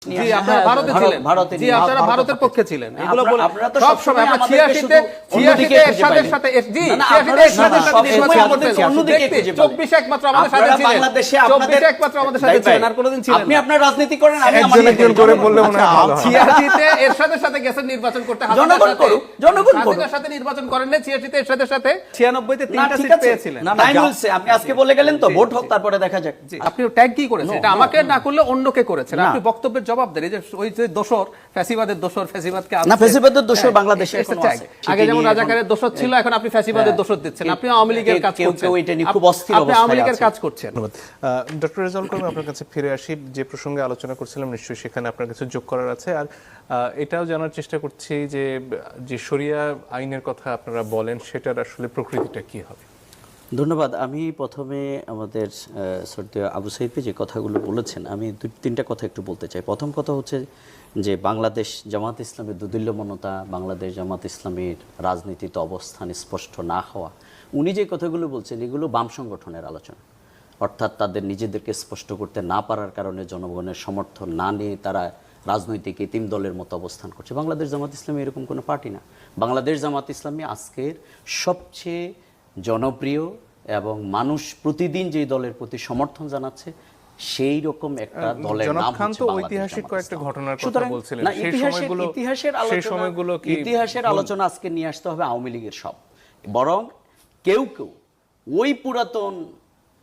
ভারতের ভারতের পক্ষে ছিলেন এগুলো বলে সব সময় আমরা আমাদেরকে 86 শুধু তে অন্যদিকে 86 খুঁজে এরশাদের পাইলেন। সাথে জি না, না, 86 আপনারা এরশাদের সাথে সবসময় নির্বাচন করতেন। অন্যদিকে দেখতে, খুঁজে পাইলেন। 24 একমাত্র আমাদের সাথে ছিলেন বাংলাদেশে একমাত্র আমাদের সাথে ছিলেন আর কোনোদিন ছিলেন আপনি আপনার রাজনীতি করেন একজন একজন করে বললে মনে হয় আচ্ছা, ভালো। 86 তে এরশাদের সাথে গেছেন নির্বাচন করতে জনগণ সাথে। করুক, জনগণ করুক। সাথে নির্বাচন করেন না 86 তে এরশাদের সাথে 96 তে না, তিনটা সিট। পেয়েছিলেন না, টাইম হয়েছে। আপনি আজকে বলে গেলেন তো ভোট হোক তারপরে দেখা যাক আপনি ট্যাগ কি করেছেন এটা আমাকে না করলে অন্যকে করেছেন আপনি বক্তব্যের জবাব দেন এই যে ওই যে দোসর ফ্যাসিবাদের দোসর ফ্যাসিবাদকে না, ফ্যাসিবাদের দোসর হ্যাঁ, বাংলাদেশে এখনও আছে। আগে যেমন রাজাকারের দোসর ছিল এখন আপনি ফ্যাসিবাদের হ্যাঁ। দোসর দিচ্ছেন। আপনি আওয়ামী লীগের কাজ করছেন কেউ এটা নিয়ে খুব অস্থির আপনি আওয়ামী লীগের কাজ করছেন। ডক্টর রেজাউল করিম আপনার কাছে ফিরে আসি। যে প্রসঙ্গে আলোচনা করছিলাম নিশ্চয়ই সেখানে আপনার কাছে যোগ করার আছে। আর আহ, এটাও জানার চেষ্টা করছি যে যে শরিয়া আইনের কথা আপনারা বলেন সেটার আসলে প্রকৃতিটা কি হবে? ধন্যবাদ। আমি প্রথমে আমাদের শ্রদ্ধেয় আবু সাইফে যে কথাগুলো বলেছেন, আমি দু, তিনটা কথা একটু বলতে চাই। প্রথম কথা হচ্ছে যে বাংলাদেশ জামাত ইসলামের দুদুল্যমনতা বাংলাদেশ জামাত ইসলামের রাজনীতিতে অবস্থান স্পষ্ট না হওয়া, উনি যে কথাগুলো বলছেন, এগুলো বাম সংগঠনের আলোচনা। অর্থাৎ তাদের নিজেদেরকে স্পষ্ট করতে না পারার কারণে জনগণের সমর্থন না নিয়ে তারা রাজনৈতিক এতিম দলের মতো অবস্থান করছে। বাংলাদেশ জামাত ইসলামী এরকম কোনো পার্টি না। বাংলাদেশ জামাত ইসলামী আজকের সবচেয়ে জনপ্রিয় এবং মানুষ প্রতিদিন যে দলের প্রতি সমর্থন জানাচ্ছে সেই রকম একটা দলের নাম হচ্ছে ঐতিহাসিক কয়েকটা ঘটনার কথা বলছিলেন। সেই সময়গুলো- ইতিহাসের সেই আলোচনা সময়গুলো কি ইতিহাসের আলোচনা আজকে নিয়ে আসতে হবে আওয়ামী লীগের সব। বরং কেউ কেউ ওই পুরাতন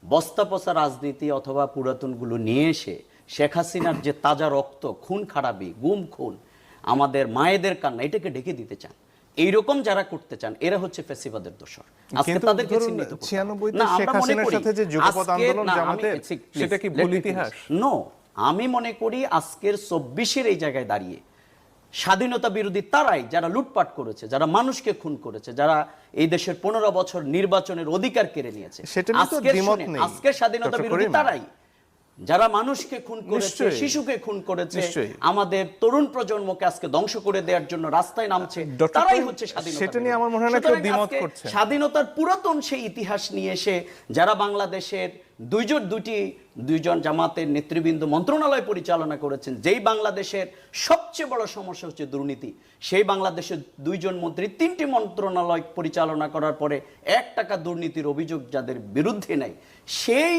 বস্তা পচা রাজনীতি অথবা পুরাতনগুলো নিয়ে এসে শেখ হাসিনার যে তাজা রক্ত খুন খারাপি গুম খুন আমাদের মায়েদের কান্না এটাকে ডেকে দিতে চান। এইরকম যারা করতে চান এরা হচ্ছে ফেসিবাদের দোষর। আজকে তাদেরকে চিহ্নিত 96 তে না, শেখ আমরা মনে হাসিনার করি, সাথে যে যুগপৎ আন্দোলন না, আমি- জামাতের, সেটা কি ভুল ইতিহাস? নো আমি মনে করি আজকের চব্বিশের এই জায়গায় দাঁড়িয়ে স্বাধীনতা বিরোধী তারাই যারা লুটপাট করেছে যারা মানুষকে খুন করেছে যারা এই দেশের পনেরো বছর নির্বাচনের অধিকার কেড়ে নিয়েছে আজকের স্বাধীনতা বিরোধী তারাই যারা মানুষকে খুন করেছে শিশুকে খুন করেছে আমাদের তরুণ প্রজন্মকে আজকে ধ্বংস করে দেওয়ার জন্য রাস্তায় নামছে তারাই হচ্ছে স্বাধীনতা সেটা নিয়ে আমার মনে হয় না কেউ দ্বিমত করছে। স্বাধীনতার পুরাতন সেই ইতিহাস নিয়ে এসে যারা বাংলাদেশের দুইজন দুটি দুইজন জামাতের নেতৃবৃন্দ মন্ত্রণালয় পরিচালনা করেছেন যেই বাংলাদেশের সবচেয়ে বড় সমস্যা হচ্ছে দুর্নীতি সেই বাংলাদেশের দুইজন মন্ত্রী তিনটি মন্ত্রণালয় পরিচালনা করার পরে এক টাকা দুর্নীতির অভিযোগ যাদের বিরুদ্ধে নেই সেই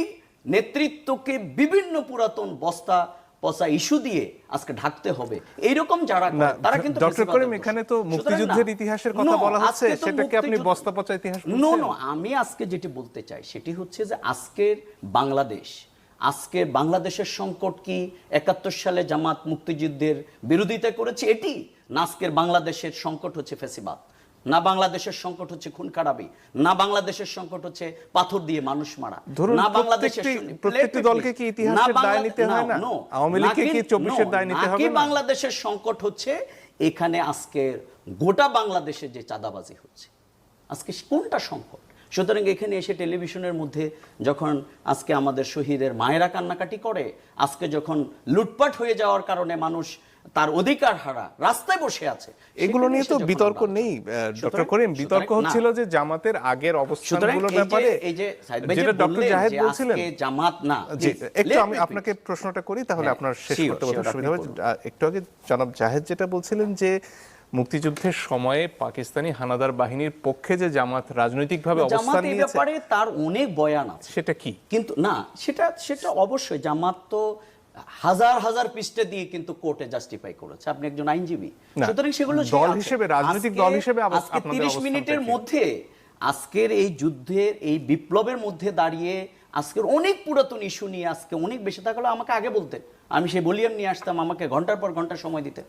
নেতৃত্বকে বিভিন্ন পুরাতন বস্তা পচা ইস্যু দিয়ে আজকে ঢাকতে হবে। এইরকম যারা তারা কিন্তু ডক্টর ফেসিবাদের করিম এখানে তো মুক্তিযুদ্ধের ইতিহাসের কথা বলা হচ্ছে সেটাকে আপনি বস্তা পচা ইতিহাস নো নো আমি আজকে যেটি বলতে চাই সেটি হচ্ছে যে আজকের বাংলাদেশ আজকে বাংলাদেশের সংকট কি একাত্তর সালে জামাত মুক্তিযুদ্ধের বিরোধিতা করেছে? এটি না আজকের বাংলাদেশের সংকট হচ্ছে ফেসিবাদ। না বাংলাদেশের সংকট হচ্ছে খুন খারাপি না বাংলাদেশের সংকট হচ্ছে পাথর দিয়ে মানুষ মারা না বাংলাদেশের প্রত্যেকটি- দলকে কি ইতিহাসের দায় নিতে হয় না? আওয়ামী লীগকে কি 24 এর দায় নিতে হবে না? বাংলাদেশের সংকট হচ্ছে এখানে আজকে গোটা বাংলাদেশে যে চাঁদাবাজি হচ্ছে আজকে কোনটা সংকট সুতরাং এখানে এসে টেলিভিশনের মধ্যে যখন আজকে আমাদের শহীদের মায়েরা কান্নাকাটি করে আজকে যখন লুটপাট হয়ে যাওয়ার কারণে মানুষ তার অধিকার হারা রাস্তায় বসে আছে। এগুলো নিয়ে তো বিতর্ক নেই ডক্টর করিম বিতর্ক হচ্ছিল যে জামাতের আগের অবস্থানগুলোর ব্যাপারে এই যে সাইদ ভাই যে যেটা ডক্টর জাহেদ যে বলছিলেন। জামাত না। একটু আমি আপনাকে প্রশ্নটা করি তাহলে হ্যাঁ, আপনার শেষ করতে বোধহয় সুবিধা হবে একটু আগে জনাব জাহেদ যেটা বলছিলেন যে মুক্তিযুদ্ধের সময়ে পাকিস্তানি হানাদার বাহিনীর পক্ষে যে জামাত রাজনৈতিকভাবে অবস্থান নিয়েছে ব্যাপারে তার অনেক বয়ান আছে। সেটা কি? কিন্তু না সেটা সেটা অবশ্যই জামাত তো হাজার হাজার পৃষ্ঠা দিয়ে কিন্তু কোর্টে জাস্টিফাই করেছে। আপনি একজন আইনজীবী। সুতরাং সেগুলো দল হিসেবে, রাজনৈতিক দল হিসেবে আজকে আপনাদের 30 মিনিটের মধ্যে আজকের এই যুদ্ধের এই বিপ্লবের মধ্যে দাঁড়িয়ে আজকের অনেক পুরাতন ইস্যু নিয়ে আজকে অনেক বেশি থাকলে আমাকে আগে বলতেন। আমি সেই বলিয়াম নিয়ে আসতাম আমাকে ঘণ্টার পর ঘণ্টা সময় দিতেন।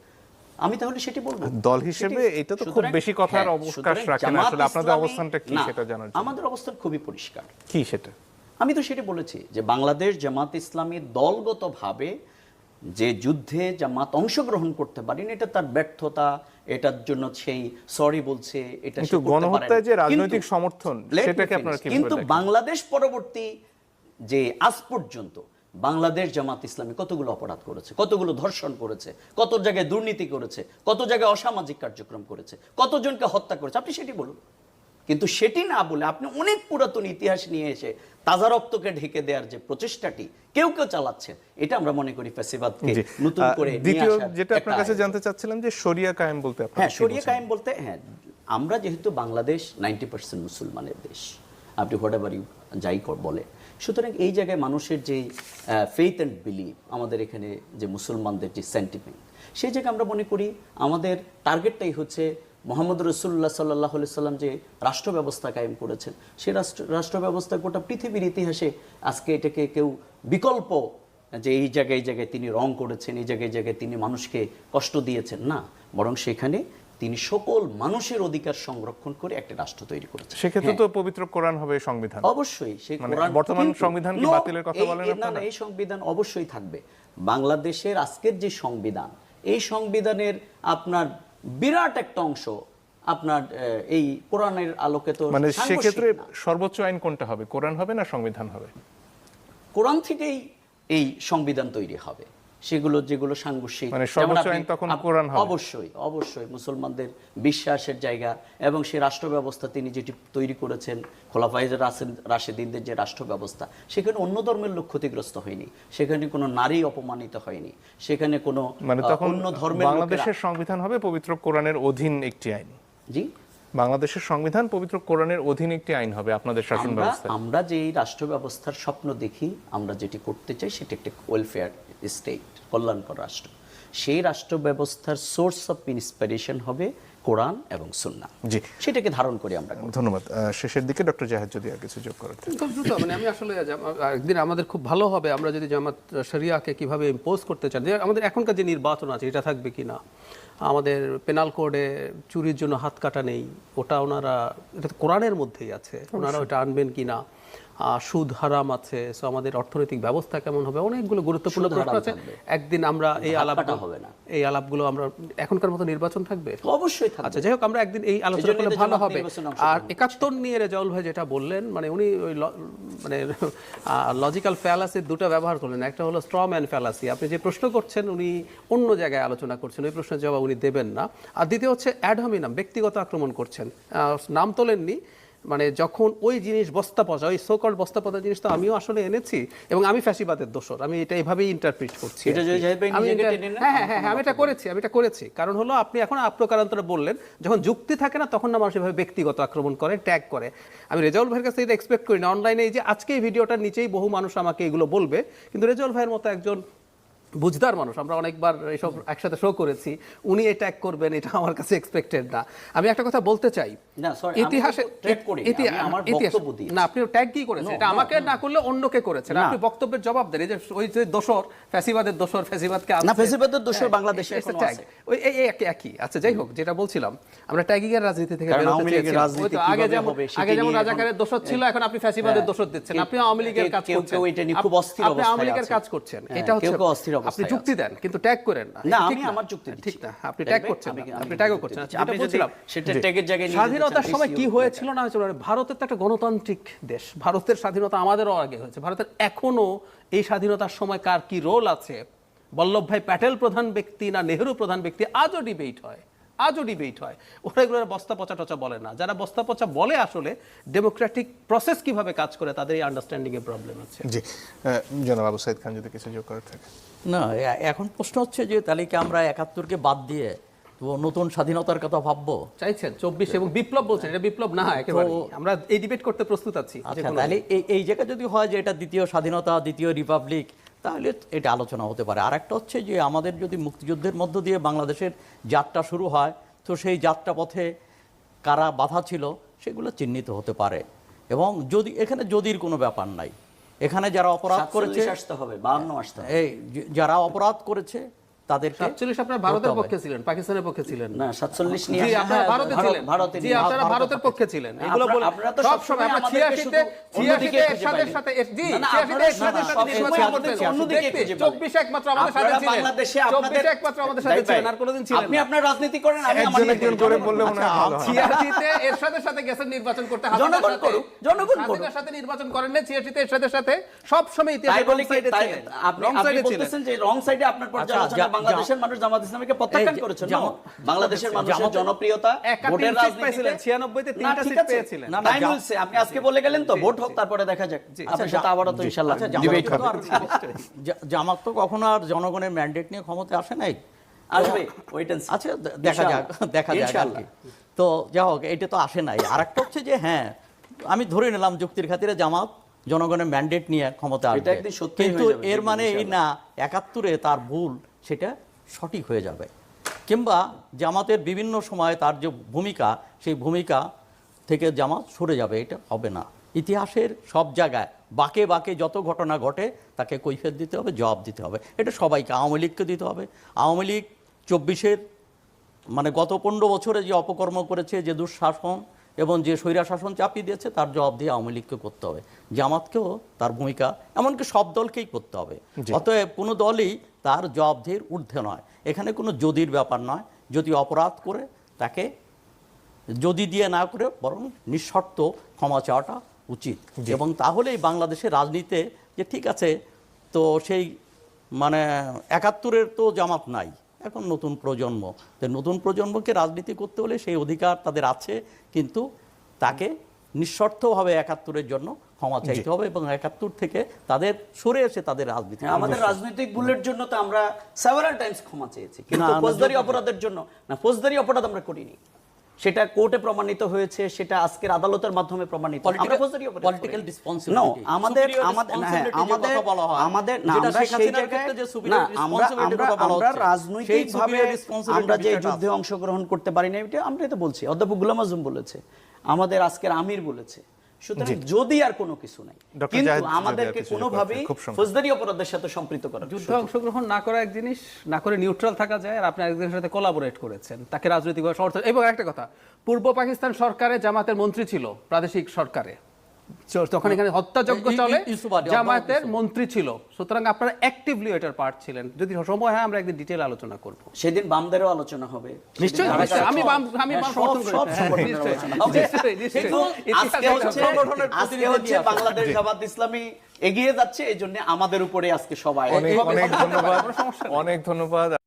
আমি তাহলে সেটি বলব। দল হিসেবে এটা তো খুব বেশি কথার হ্যাঁ, অবকাশ সুতরাং রাখে না। জামাত আসলে আপনাদের অবস্থানটা কি সেটা জানার আমাদের অবস্থান খুবই পরিষ্কার। কি সেটা? আমি তো সেটা বলেছি যে বাংলাদেশ জামাত ইসলামী দলগতভাবে যে যুদ্ধে জামাত অংশগ্রহণ করতে পারেনি এটা তার ব্যর্থতা এটার জন্য সেই সরি বলছে এটা গণহত্যায় যে রাজনৈতিক সমর্থন, সেটাকে আপনারা কিন্তু বাংলাদেশ পরবর্তী যে আজ পর্যন্ত বাংলাদেশ জামাত ইসলামী কতগুলো অপরাধ করেছে কতগুলো ধর্ষণ করেছে কত জায়গায় দুর্নীতি করেছে কত জায়গায় অসামাজিক কার্যক্রম করেছে কতজনকে হত্যা করেছে আপনি সেটি বলুন। কিন্তু সেটি না বলে আপনি অনেক পুরাতন ইতিহাস নিয়ে এসে তাজা রক্তকে ঢেকে দেওয়ার যে প্রচেষ্টাটি কেউ কেউ চালাচ্ছেন এটা আমরা মনে করি ফ্যাসিবাদকে নতুন করে দ্বিতীয় যেটা আপনার কাছে জানতে চাচ্ছিলাম যে শরিয়া কায়েম বলতে হ্যাঁ শরিয়া কায়েম বলতে হ্যাঁ আমরা যেহেতু বাংলাদেশ নাইনটি পার্সেন্ট মুসলমানের দেশ আপনি হোয়াট এভার ইউ যাই বলে সুতরাং এই জায়গায় মানুষের যে ফেইথ অ্যান্ড বিলিভ আমাদের এখানে যে মুসলমানদের যে সেন্টিমেন্ট সেই জায়গায় আমরা মনে করি আমাদের টার্গেটটাই হচ্ছে মোহাম্মদ রসুল্লাহ সাল্লাহ সাল্লাম যে রাষ্ট্র ব্যবস্থা কায়েম করেছেন সেই রাষ্ট্র রাষ্ট্র ব্যবস্থা গোটা পৃথিবীর ইতিহাসে আজকে এটাকে কেউ বিকল্প যে এই জায়গায় এই জায়গায় তিনি রং করেছেন এই জায়গায় এই জায়গায় তিনি মানুষকে কষ্ট দিয়েছেন। না বরং সেখানে তিনি সকল মানুষের অধিকার সংরক্ষণ করে একটা রাষ্ট্র তৈরি করেছেন। সেক্ষেত্রে তো পবিত্র কোরআন হবে সংবিধান। অবশ্যই সেই মানে কোরআন বর্তমান সংবিধান কি বাতিলের কথা বলেন না না এই সংবিধান অবশ্যই থাকবে। বাংলাদেশের আজকের যে সংবিধান এই সংবিধানের আপনার বিরাট একটা অংশ আপনার এই কোরআনের আলোকে তো মানে সেক্ষেত্রে সর্বোচ্চ আইন কোনটা হবে? কোরআন হবে না সংবিধান হবে? কোরআন থেকেই এই সংবিধান তৈরি হবে। সেগুলো যেগুলো সাংঘর্ষিক। মানে। অবশ্যই অবশ্যই মুসলমানদের বিশ্বাসের জায়গা এবং সেই রাষ্ট্র ব্যবস্থা তিনি যেটি তৈরি করেছেন খোলাফাইজ রাশেদিনদের যে রাষ্ট্র ব্যবস্থা সেখানে অন্য ধর্মের লোক ক্ষতিগ্রস্ত হয়নি সেখানে কোনো নারী অপমানিত হয়নি সেখানে কোনো মানে অন্য ধর্মের বাংলাদেশের সংবিধান হবে পবিত্র কোরআনের অধীন একটি আইন। জি? বাংলাদেশের সংবিধান পবিত্র কোরআনের অধীন একটি আইন হবে আপনাদের শাসন আমরা ব্যবস্থায়। আমরা যে এই রাষ্ট্র ব্যবস্থার স্বপ্ন দেখি আমরা যেটি করতে চাই সেটি একটি ওয়েলফেয়ার স্টেট কল্যাণকর রাষ্ট্র। সেই রাষ্ট্র ব্যবস্থার সোর্স অফ ইন্সপিরেশন হবে কোরআন এবং সুন্না জি। সেটাকে ধারণ করে আমরা ধন্যবাদ। শেষের দিকে ডক্টর জাহেদ যদি আর কিছু যোগ করেন দ্রুত মানে আমি আসলে একদিন আমাদের খুব ভালো হবে আমরা যদি জামাত শরিয়াকে কীভাবে ইম্পোজ করতে চান। আমাদের এখনকার যে নির্বাচন আছে এটা থাকবে কি না আমাদের পেনাল কোডে চুরির জন্য হাত কাটা নেই ওটা ওনারা এটা তো কোরআনের মধ্যেই আছে ওনারা ওটা আনবেন কি না? সুদ হারাম আছে সো আমাদের অর্থনৈতিক ব্যবস্থা কেমন হবে অনেকগুলো গুরুত্বপূর্ণ প্রশ্ন আছে। একদিন আমরা এই আলাপটা হবে না। এই আলাপগুলো আমরা এখনকার মতো নির্বাচন থাকবে? অবশ্যই থাকবে। আচ্ছা যাই হোক আমরা একদিন এই আলোচনা করলে ভালো হবে। আর একাত্তর নিয়ে রেজাউল ভাই যেটা বললেন মানে উনি ওই মানে লজিক্যাল ফ্যালাসির দুটো ব্যবহার করলেন। একটা হলো স্ট্র ম্যান ফ্যালাসি আপনি যে প্রশ্ন করছেন উনি অন্য জায়গায় আলোচনা করছেন ওই প্রশ্নের জবাব উনি দেবেন না। আর দ্বিতীয় হচ্ছে অ্যাডহমিনাম ব্যক্তিগত আক্রমণ করছেন। নাম তোলেননি মানে যখন ওই জিনিস বস্তা পচা ওই সোকল বস্তা পচা জিনিস তো আমিও আসলে এনেছি এবং আমি ফ্যাসিবাদের দোষর। আমি এটা এইভাবেই ইন্টারপ্রিট করছি হ্যাঁ হ্যাঁ হ্যাঁ হ্যাঁ, আমি এটা করেছি আমি এটা করেছি। কারণ হলো আপনি এখন আপ্রকারান্তরে বললেন যখন যুক্তি থাকে না তখন না মানুষ এভাবে ব্যক্তিগত আক্রমণ করে ট্যাগ করে। আমি রেজাউল ভাইয়ের কাছে এটা এক্সপেক্ট করি না। অনলাইনে এই যে আজকে এই ভিডিওটার নিচেই বহু মানুষ আমাকে এগুলো বলবে কিন্তু রেজাউল ভাইয়ের মতো একজন বুঝদার মানুষ আমরা অনেকবার এইসব একসাথে শো করেছি উনি এই ট্যাগ করবেন এটা আমার কাছে এক্সপেক্টেড না। আমি একটা কথা বলতে চাই না, ইতিহাসে আপনি ট্যাগ কি করেছেন? এটা আমাকে না করলে অন্যকে করেছেন। আপনি বক্তব্যের জবাব দেন এই যে ওই যে দোসর ফ্যাসিবাদের দোসর ফ্যাসিবাদকে না, ফ্যাসিবাদের দোসর হ্যাঁ, বাংলাদেশে। আছে। ওই এই একই একই। আচ্ছা যাই হোক যেটা বলছিলাম আমরা ট্যাগিং এর রাজনীতি থেকে বেরোতে আগে যেমন আগে যেমন রাজাকারের দোষর ছিল এখন আপনি ফ্যাসিবাদের হ্যাঁ। দোষর দিচ্ছেন। আপনি আওয়ামী লীগের কাজ করছেন। কেউ এটা নিয়ে খুব আপ- অস্থির আপনি আওয়ামী লীগের কাজ করছেন। হ্যাঁ, এটা হচ্ছে কেউ আপনি যুক্তি দেন কিন্তু ট্যাগ করেন না। না, আমি আমার যুক্তি ঠিক দিচ্ছি। না আপনি ট্যাগ করছেন আপনি ট্যাগও করছেন। আপনি বলছিলাম সেটা ট্যাগের জায়গায় স্বাধীনতার সময় কি হয়েছিল না হয়েছিল? ভারতের তো একটা গণতান্ত্রিক দেশ। ভারতের স্বাধীনতা আমাদেরও আগে হয়েছে। ভারতের এখনও এই স্বাধীনতার সময় কার কি রোল আছে? বল্লভভাই প্যাটেল প্রধান ব্যক্তি না নেহরু প্রধান ব্যক্তি? আজও ডিবেট হয়। আজও ডিবেট হয়। ওরা এগুলো বস্তা পচা টচা বলে না। যারা বস্তা পচা বলে আসলে ডেমোক্রেটিক প্রসেস কীভাবে কাজ করে তাদের এই আন্ডারস্ট্যান্ডিং এর প্রবলেম আছে। জি জনাব আবু সাইদ খান যদি কিছু যোগ করার থাকে। না এখন প্রশ্ন হচ্ছে যে তাহলে কি আমরা একাত্তরকে বাদ দিয়ে তো নতুন স্বাধীনতার কথা ভাববো? চাইছেন? চব্বিশ এবং বিপ্লব বলছেন এটা বিপ্লব না একেবারে আমরা এই ডিবেট করতে প্রস্তুত আছি আচ্ছা তাহলে এই এই জায়গা যদি হয় যে এটা দ্বিতীয় স্বাধীনতা দ্বিতীয় রিপাবলিক তাহলে এটা আলোচনা হতে পারে। আর একটা হচ্ছে যে আমাদের যদি মুক্তিযুদ্ধের মধ্য দিয়ে বাংলাদেশের যাত্রা শুরু হয় তো সেই যাত্রা পথে কারা বাধা ছিল সেগুলো চিহ্নিত হতে পারে। এবং যদি এখানে যদির কোনো ব্যাপার নাই। এখানে যারা অপরাধ করেছে আসতে হবে 52 আসতে হবে। এই যারা অপরাধ করেছে তাদেরকে সাতচল্লিশ আপনারা ভারতের পক্ষে ছিলেন পাকিস্তানের পক্ষে ছিলেন না 47 নিয়ে আপনারা ভারতে ছিলেন ভারতে জি আপনারা ভারতের পক্ষে ছিলেন এগুলো বলে আপনারা তো সব সময় আমরা আমাদেরকে 86 শুধু তে 86 খুঁজে সাথে পাইনি। সাথে জি না, না, 86 আপনারা- এর সাথে। অন্যদিকে দেখতে, 24 একমাত্র আমাদের সাথে ছিলেন বাংলাদেশে 24 আপনাদের- একমাত্র আমাদের সাথে ছিলেন আর কোনোদিন ছিলেন আপনি আপনার রাজনীতি করেন আমি আমাদের একজন করে বললে মনে হয় ভালো হয়। ছিয়াশিতে এর সাথে সাথে গেছেন নির্বাচন করতে হাসিনার জনগণ সাথে। করুক, জনগণ করুক। সাথে নির্বাচন করেন না ছিয়াশিতে এর সাথে সাথে সব সময় তাই বলে কি ছিলেন। আপনি। বলতেছেন যে রং সাইডে আপনার আচ্ছা, পর্যালোচনা বাংলাদেশের মানুষ জামাত ইসলামীকে প্রত্যাখ্যান বাংলাদেশের মানুষের জনপ্রিয়তা ভোটের তিন রাজনীতিতে 96 তে তিনটা সিট পেয়েছিলেন। না, না, টাইম জাম- আপনি আজকে বলে গেলেন তো ভোট হোক তারপরে দেখা যাক। আপনার সাথে তো ইনশাআল্লাহ আচ্ছা, ডিবেট জামাত তো হবে। জামাত তো কখনো আর জনগণের ম্যান্ডেট নিয়ে ক্ষমতা আসে নাই। আসবে ওয়েট এন্ড আচ্ছা দেখা যাক দেখা যাক তো যা হোক এটা তো আসে নাই। আর একটা হচ্ছে যে হ্যাঁ আমি ধরে নিলাম যুক্তির খাতিরে জামাত জনগণের ম্যান্ডেট নিয়ে ক্ষমতা আসবে। কিন্তু এর মানে এই না একাত্তরে তার ভুল সেটা সঠিক হয়ে যাবে। কিংবা জামাতের বিভিন্ন সময়ে তার যে ভূমিকা, সেই ভূমিকা থেকে জামাত সরে যাবে, এটা হবে না। ইতিহাসের সব জায়গায় বাকে বাকে যত ঘটনা ঘটে, তাকে কৈফিয়ত দিতে হবে, জবাব দিতে হবে। এটা সবাইকে, আওয়ামী লীগকে দিতে হবে। আওয়ামী লীগ চব্বিশের মানে গত পনেরো বছরে যে অপকর্ম করেছে, যে দুঃশাসন এবং যে স্বৈরা শাসন চাপিয়ে দিয়েছে তার জবাব দিয়ে আওয়ামী লীগকে করতে হবে। জামাতকেও তার ভূমিকা এমনকি সব দলকেই করতে হবে। অতএব কোনো দলই তার জবাবদিহির ঊর্ধ্বে নয়। এখানে কোনো যদির ব্যাপার নয়। যদি অপরাধ করে তাকে যদি দিয়ে না করে বরং নিঃশর্ত ক্ষমা চাওয়াটা উচিত। এবং তাহলেই বাংলাদেশের রাজনীতিতে যে ঠিক আছে তো সেই মানে একাত্তরের তো জামাত নাই। এখন নতুন প্রজন্ম। যে নতুন প্রজন্মকে রাজনীতি করতে হলে সেই অধিকার তাদের আছে কিন্তু তাকে নিঃশর্তভাবে একাত্তরের জন্য ক্ষমা চাইতে হবে এবং একাত্তর থেকে তাদের সরে এসে তাদের রাজনীতি হ্যাঁ, আমাদের রাজনৈতিক ভুলের জন্য তো আমরা সেভারাল টাইমস ক্ষমা চেয়েছি। কিন্তু ফৌজদারি অপরাধের জন্য না ফৌজদারি অপরাধ আমরা করিনি। সেটা কোর্টে প্রমাণিত হয়েছে সেটা আজকের আদালতের মাধ্যমে প্রমাণিত আমরা পলিটিক্যাল রেসপন্সিবিলিটি আমাদের আমাদের হ্যাঁ, আমাদের আমাদের না, আমরা সেই জায়গায় না আমরা আমরা আমরা রাজনৈতিকভাবে আমরা যে যুদ্ধে অংশগ্রহণ করতে পারি না এটা আমরা তো বলছি। অধ্যাপক গুলাম আজম বলেছে আমাদের আজকের আমির বলেছে। সুতরাং যদি আর কোনো কিছু নাই কিন্তু আমাদেরকে কোনোভাবেই ফৌজদারি অপরাধের সাথে সম্পৃক্ত করা যুদ্ধে অংশগ্রহণ না করা এক জিনিস না করে নিউট্রাল থাকা যায় আর আপনি একজনের সাথে কোলাবোরেট করেছেন তাকে রাজনৈতিকভাবে সমর্থন এবং একটা কথা পূর্ব পাকিস্তান সরকারে জামাতের মন্ত্রী ছিল প্রাদেশিক সরকারে। তখন এখানে হত্যাযজ্ঞ চলে। জামায়াতের মন্ত্রী ছিল। সুতরাং আপনারা অ্যাক্টিভলি এটার পার্ট ছিলেন। যদি সময় হয় আমরা একদিন ডিটেল আলোচনা করব। সেদিন বামদেরও আলোচনা হবে। নিশ্চয়ই আমি বাম আমি হ্যাঁ, বাম সব- হ্যাঁ, আজকে হচ্ছে। বাংলাদেশ জামাত ইসলামী এগিয়ে যাচ্ছে এই জন্য আমাদের উপরে আজকে সবাই। অনেক অনেক ধন্যবাদ। অনেক ধন্যবাদ।